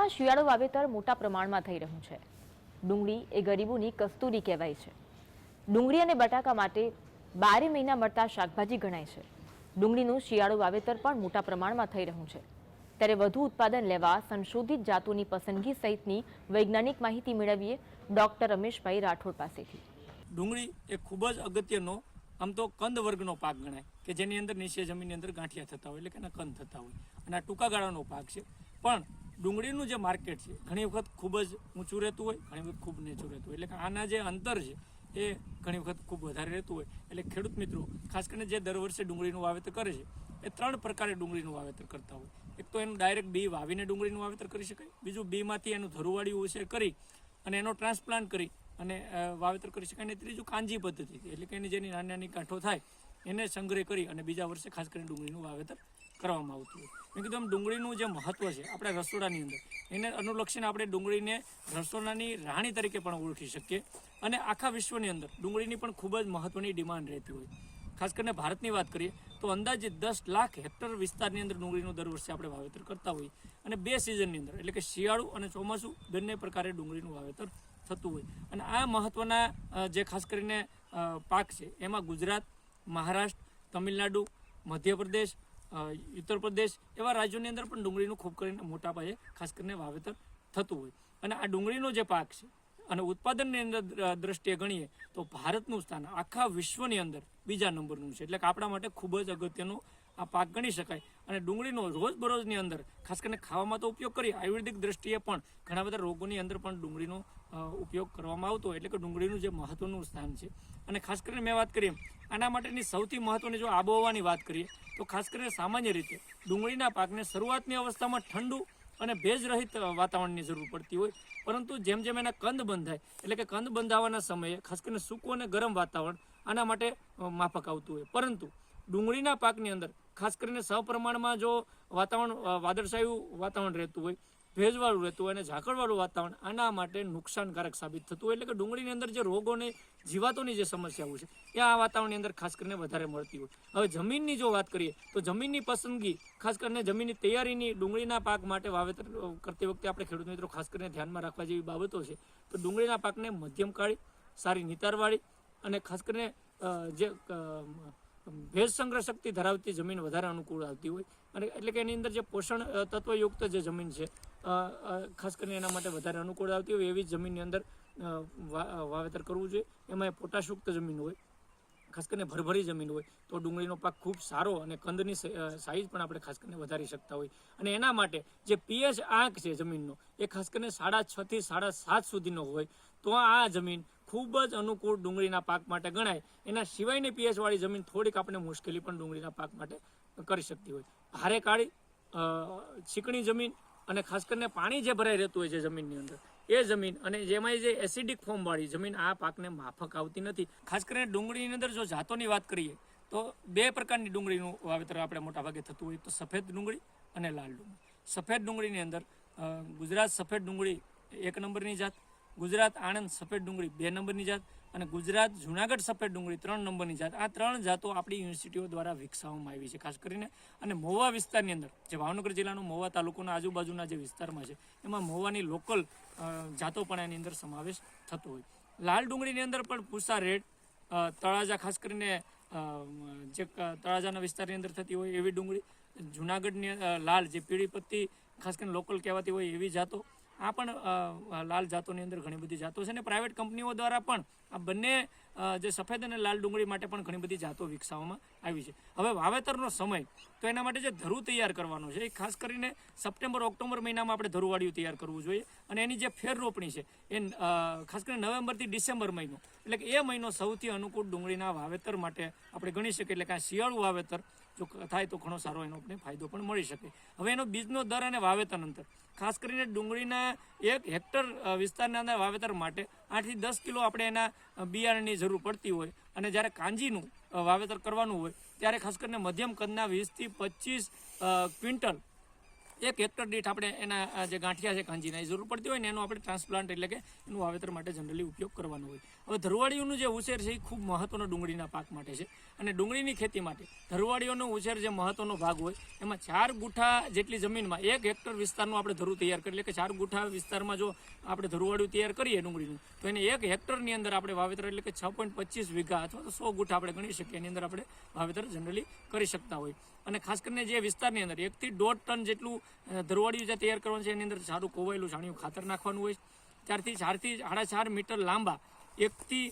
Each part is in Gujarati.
રાજ્યમાં શિયાળો વાવેતર મોટા પ્રમાણમાં થઈ રહ્યું છે. ડુંગળી એ ગરીબોની કસ્તુરી કહેવાય છે. ડુંગળી અને બટાકા માટે બારે મહિના મળતા શાકભાજી ગણાય છે. ડુંગળીનું શિયાળો વાવેતર પણ મોટા પ્રમાણમાં થઈ રહ્યું છે. ત્યારે વધુ ઉત્પાદન લેવા સંશોધિત જાતોની પસંદગી સહિતની વૈજ્ઞાનિક માહિતી મેળવીએ ડોક્ટર રમેશભાઈ રાઠોડ પાસેથી. ડુંગળી એ ખૂબ જ અગત્યનો, આમ તો કંદ વર્ગનો પાક ગણાય, કે જેની અંદર નીચે જમીનની અંદર ગાંઠિયા થતા હોય, એટલે કે કંદ થતા હોય, અને આ ટૂંકા ગાળાનો પાક છે. પણ ડુંગળીનું જે માર્કેટ છે, ઘણી વખત ખૂબ જ ઊંચું રહેતું હોય, ઘણી વખત ખૂબ નીચું રહેતું હોય. એટલે કે આના જે અંતર છે, એ ઘણી વખત ખૂબ વધારે રહેતું હોય. એટલે ખેડૂત મિત્રો, ખાસ કરીને જે દર વર્ષે ડુંગળીનું વાવેતર કરે છે, એ ત્રણ પ્રકારે ડુંગળીનું વાવેતર કરતા હોય. એક તો એનું ડાયરેક્ટ બી વાવીને ડુંગળીનું વાવેતર કરી શકાય. બીજું બીમાંથી એનું ધરુવાળી ઉછેર કરી અને એનો ટ્રાન્સપ્લાન્ટ કરી અને વાવેતર કરી શકાય. અને ત્રીજું કાંજી પદ્ધતિ એટલે કે એની જેની નાની નાની ગાંઠો થાય, એને સંગ્રહ કરી અને બીજા વર્ષે ખાસ કરીને ડુંગળીનું વાવેતર કરવામાં આવતું હોય. મેં કીધું આમ ડુંગળીનું જે મહત્વ છે, આપણા રસોડાની અંદર, એને અનુલક્ષીને આપણે ડુંગળીને રસોડાની રાણી તરીકે પણ ઓળખી શકીએ. અને આખા વિશ્વની અંદર ડુંગળીની પણ ખૂબ જ મહત્વની ડિમાન્ડ રહેતી હોય. ખાસ કરીને ભારતની વાત કરીએ, તો અંદાજે દસ લાખ હેક્ટર વિસ્તારની અંદર ડુંગળીનું દર વર્ષે આપણે વાવેતર કરતા હોઈએ. અને બે સિઝનની અંદર, એટલે કે શિયાળુ અને ચોમાસું, બંને પ્રકારે ડુંગળીનું વાવેતર થતું હોય. અને આ મહત્ત્વના જે ખાસ કરીને પાક છે, એમાં ગુજરાત, મહારાષ્ટ્ર, તમિલનાડુ, મધ્યપ્રદેશ ઉત્તર પ્રદેશ એવા રાજ્યોની અંદર પણ ડુંગળીનું ખૂબ કરીને મોટા પાયે ખાસ કરીને વાવેતર થતું હોય. અને આ ડુંગળીનો જે પાક છે અને ઉત્પાદનની અંદર દ્રષ્ટિએ ગણીએ તો ભારતનું સ્થાન આખા વિશ્વની અંદર બીજા નંબરનું છે. એટલે કે આપણા માટે ખૂબ જ અગત્યનો આ પાક ગણી શકાય. અને ડુંગળીનો રોજબરોજની અંદર ખાસ કરીને ખાવામાં તો ઉપયોગ કરીએ, આયુર્વેદિક દ્રષ્ટિએ પણ ઘણા બધા રોગોની અંદર પણ ડુંગળીનો ઉપયોગ કરવામાં આવતો એટલે કે ડુંગળીનું જે મહત્વનું સ્થાન છે. અને ખાસ કરીને મેં વાત કરી એમ, આના માટેની સૌથી મહત્વની જો આબોહવાની વાત કરીએ તો ખાસ કરીને સામાન્ય રીતે ડુંગળીના પાકને શરૂઆતની અવસ્થામાં ઠંડુ અને ભેજરહિત વાતાવરણની જરૂર પડતી હોય. પરંતુ જેમ જેમ એના કંદ બંધાય એટલે કે કંદ બંધાવાના સમયે ખાસ કરીને સૂકું અને ગરમ વાતાવરણ આના માટે માફક આવતું હોય. પરંતુ ડુંગળીના પાકની અંદર ખાસ કરીને સપ્રમાણમાં જો વાતાવરણ વાદળશાયું વાતાવરણ રહેતું હોય ભેજવાળું રહેતું હોય અને ઝાકળવાળું વાતાવરણ આના માટે નુકસાનકારક સાબિત થતું હોય. એટલે કે ડુંગળીની અંદર જે રોગોને, જીવાતોની જે સમસ્યાઓ છે, એ આ વાતાવરણની અંદર ખાસ કરીને વધારે મળતી હોય. હવે જમીનની જો વાત કરીએ, તો જમીનની પસંદગી ખાસ કરીને જમીનની તૈયારીની ડુંગળીના પાક માટે વાવેતર કરતી વખતે આપણે ખેડૂત મિત્રો ખાસ કરીને ધ્યાનમાં રાખવા જેવી બાબતો છે. તો ડુંગળીના પાકને મધ્યમ કાળી, સારી નિતારવાળી અને ખાસ કરીને જે ભેજ સંગ્રહ શક્તિ ધરાવતી જમીન વધારે અનુકૂળ આવતી હોય. અને એટલે કે એની અંદર જે પોષણ તત્વયુક્ત જે જમીન છે ખાસ કરીને એના માટે વધારે અનુકૂળ આવતી હોય એવી જમીનની અંદર વાવેતર કરવું જોઈએ. એમાં પોટાશયુક્ત જમીન હોય, ખાસ કરીને ભરભરી જમીન હોય, તો ડુંગળીનો પાક ખૂબ સારો અને કંદની સાઇઝ પણ આપણે ખાસ કરીને વધારી શકતા હોય. અને એના માટે જે પીએચ આંક છે જમીનનો, એ ખાસ કરીને સાડા છ થી સાડા સાત સુધીનો હોય, તો આ જમીન ખૂબ જ અનુકૂળ ડુંગળીના પાક માટે ગણાય. એના સિવાયની પીએચવાળી જમીન થોડીક આપણે મુશ્કેલી પણ ડુંગળીના પાક માટે કરી શકતી હોય. હારે કાળી ચીકણી જમીન અને ખાસ કરીને પાણી જે ભરાઈ રહેતું હોય છે જમીનની અંદર, એ જમીન અને જેમાં જે એસિડિક ફોર્મ વાળી જમીન, આ પાકને માફક આવતી નથી. ખાસ કરીને ડુંગળીની અંદર જો જાતોની વાત કરીએ, તો બે પ્રકારની ડુંગળીનું વાવેતર આપણે મોટાભાગે થતું હોય તો સફેદ ડુંગળી અને લાલ ડુંગળી. સફેદ ડુંગળીની અંદર ગુજરાત સફેદ ડુંગળી એક નંબરની જાત, ગુજરાત આણંદ સફેદ ડુંગળી બે નંબરની જાત અને ગુજરાત જુનાગઢ સફેદ ડુંગળી ત્રણ નંબરની જાત. આ ત્રણ જાતો આપણી યુનિવર્સિટીઓ દ્વારા વિકસાવવામાં આવી છે. ખાસ કરીને અને મહુવા વિસ્તારની અંદર, જે ભાવનગર જિલ્લાનો મહુવા તાલુકાના આજુબાજુના જે વિસ્તારમાં છે, એમાં મહુવાની લોકલ જાતો પણ એની અંદર સમાવેશ થતો હોય. લાલ ડુંગળીની અંદર પણ પૂસા રેડ તળાજા ખાસ કરીને જે તળાજાના વિસ્તારની અંદર થતી હોય એવી ડુંગળી. જુનાગઢની લાલ જે પીળી પત્તી ખાસ કરીને લોકલ કહેવાતી હોય એવી જાતો. આ પણ લાલ જાતોની અંદર ઘણી બધી જાતો છે અને પ્રાઇવેટ કંપનીઓ દ્વારા પણ આ બંને જે સફેદ અને લાલ ડુંગળી માટે પણ ઘણી બધી જાતો વિકસાવવામાં આવી છે. હવે વાવેતરનો સમય, તો એના માટે જે ધરુ તૈયાર કરવાનો છે, એ ખાસ કરીને સપ્ટેમ્બર, ઓક્ટોબર મહિનામાં આપણે ધરુવાળીઓ તૈયાર કરવું જોઈએ અને એની જે ફેર રોપણી છે, એ ખાસ કરીને નવેમ્બરથી ડિસેમ્બર મહિનો, એટલે કે એ મહિનો સૌથી અનુકૂળ ડુંગળીના વાવેતર માટે આપણે ગણી શકીએ, એટલે કે આ શિયાળુ વાવેતર જો થાય તો ઘણો સારો એનો આપણે ફાયદો પણ મળી શકે. હવે એનો બીજનો દર અને વાવેતર અંતર. ખાસ કરીને ડુંગળીના એક હેક્ટર વિસ્તારના અંદર વાવેતર માટે આઠથી દસ કિલો આપણે એના બિયારણની જરૂર પડતી હોય. અને જ્યારે કાંજીનું વાવેતર કરવાનું હોય, ત્યારે ખાસ કરીને મધ્યમ કદના વીસથી પચીસ ક્વિન્ટલ એક હેક્ટર દીઠ આપણે એના જે ગાંઠિયા છે કાંજીના, એ જરૂર પડતી હોય ને એનો આપણે ટ્રાન્સપ્લાન્ટ એટલે કે એનું વાવેતર માટે જનરલી ઉપયોગ કરવાનો હોય. હવે ધરવાડીઓનું જે ઉછેર છે એ ખૂબ મહત્વનો ડુંગળીના પાક માટે છે. અને ડુંગળીની ખેતી માટે ધરવાડીઓનો ઉછેર જે મહત્વનો ભાગ હોય, એમાં ચાર ગુઠા જેટલી જમીનમાં એક હેક્ટર વિસ્તારનું આપણે ધરું તૈયાર કરીએ. એટલે કે ચાર ગુઠા વિસ્તારમાં જો આપણે ધરવાડિયું તૈયાર કરીએ ડુંગળીનું, તો એને એક હેક્ટરની અંદર આપણે વાવેતર એટલે કે છ પોઈન્ટ પચીસ વીઘા અથવા તો સો ગુઠા આપણે ગણી શકીએ. એની અંદર આપણે વાવેતર જનરલી કરી શકતા હોય. અને ખાસ કરીને જે વિસ્તારની અંદર એકથી દોઢ ટન જેટલું ધરવાડિયું જે તૈયાર કરવાનું છે, એની અંદર સારું કોવાયેલું છાણિયું ખાતર નાખવાનું હોય ત્યારથી ચારથી સાડા ચાર મીટર લાંબા, એકથી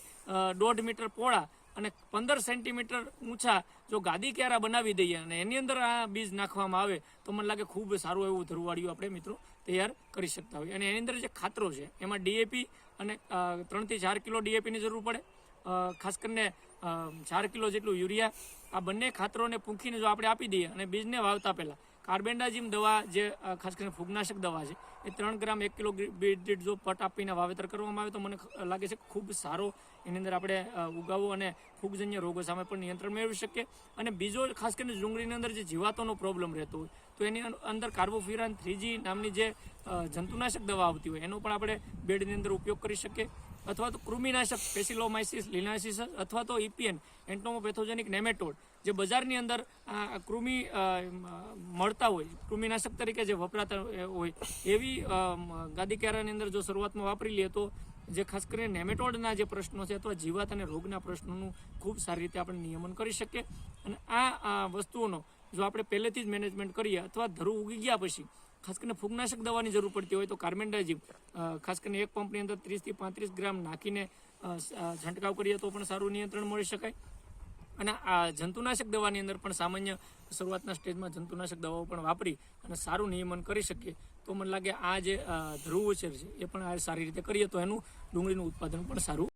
દોઢ મીટર પહોળા અને પંદર સેન્ટીમીટર ઊંચા જો ગાદી ક્યારા બનાવી દઈએ અને એની અંદર આ બીજ નાખવામાં આવે, તો મને લાગે ખૂબ સારું એવું ધરુવાડિયું આપણે મિત્રો તૈયાર કરી શકતા હોય અને એની અંદર જે ખાતરો છે, એમાં ડીએપી અને ત્રણથી ચાર કિલો ડીએપીની જરૂર પડે. ખાસ કરીને ચાર કિલો જેટલું યુરિયા, આ બંને ખાતરોને પૂંખીને જો આપણે આપી દઈએ અને બીજને વાવતા પહેલાં કાર્બેન્ડાજીમ દવા જે ખાસ કરીને ફૂગનાશક દવા છે, એ ત્રણ ગ્રામ એક કિલો દીઠ જો પટ આપીને વાવેતર કરવામાં આવે તો મને લાગે છે ખૂબ સારો એની અંદર આપણે ઉગાવો અને ફૂગજન્ય રોગો સામે પણ નિયંત્રણ મેળવી શકીએ. અને બીજો ખાસ કરીને ડુંગળીની અંદર જે જીવાતોનો પ્રોબ્લેમ રહેતો હોય, તો એની અંદર કાર્બોફિરાન થ્રીજી નામની જે જંતુનાશક દવા આવતી હોય, એનો પણ આપણે બેડની અંદર ઉપયોગ કરી શકીએ. અથવા તો કૃમિનાશક, પેસિલોમાઇસિસ, લિનાસિસ, અથવા તો ઇપીએન એન્ટોમોપેથોજેનિક નેમેટોડ, જે બજારની અંદર આ કૃમિ મળતા હોય, કૃમિનાશક તરીકે જે વપરાતા હોય, એવી ગાદી ક્યારાની અંદર જો શરૂઆતમાં વાપરી લઈએ તો જે ખાસ કરીને નેમેટોડના જે પ્રશ્નો છે અથવા જીવાત અને રોગના પ્રશ્નોનું ખૂબ સારી રીતે આપણે નિયમન કરી શકીએ. અને આ વસ્તુઓનો જો આપણે પહેલેથી જ મેનેજમેન્ટ કરીએ અથવા ધરું ઉગી ગયા પછી, ખાસ કરીને ફૂગનાશક દવાની જરૂર પડતી હોય તો કાર્બેન્ડાજીમ ખાસ કરીને એક પંપની અંદર ત્રીસથી પાંત્રીસ ગ્રામ નાખીને છંટકાવ કરીએ તો પણ સારું નિયંત્રણ મળી શકાય. અને આ જંતુનાશક દવાની અંદર પણ સામાન્ય શરૂઆતના સ્ટેજમાં જંતુનાશક દવાઓ પણ વાપરી અને સારું નિયમન કરી શકીએ. તો મને લાગે આ જે ધ્રુવ ઉછેર છે, એ પણ આ સારી રીતે કરીએ તો એનું ડુંગળીનું ઉત્પાદન પણ સારું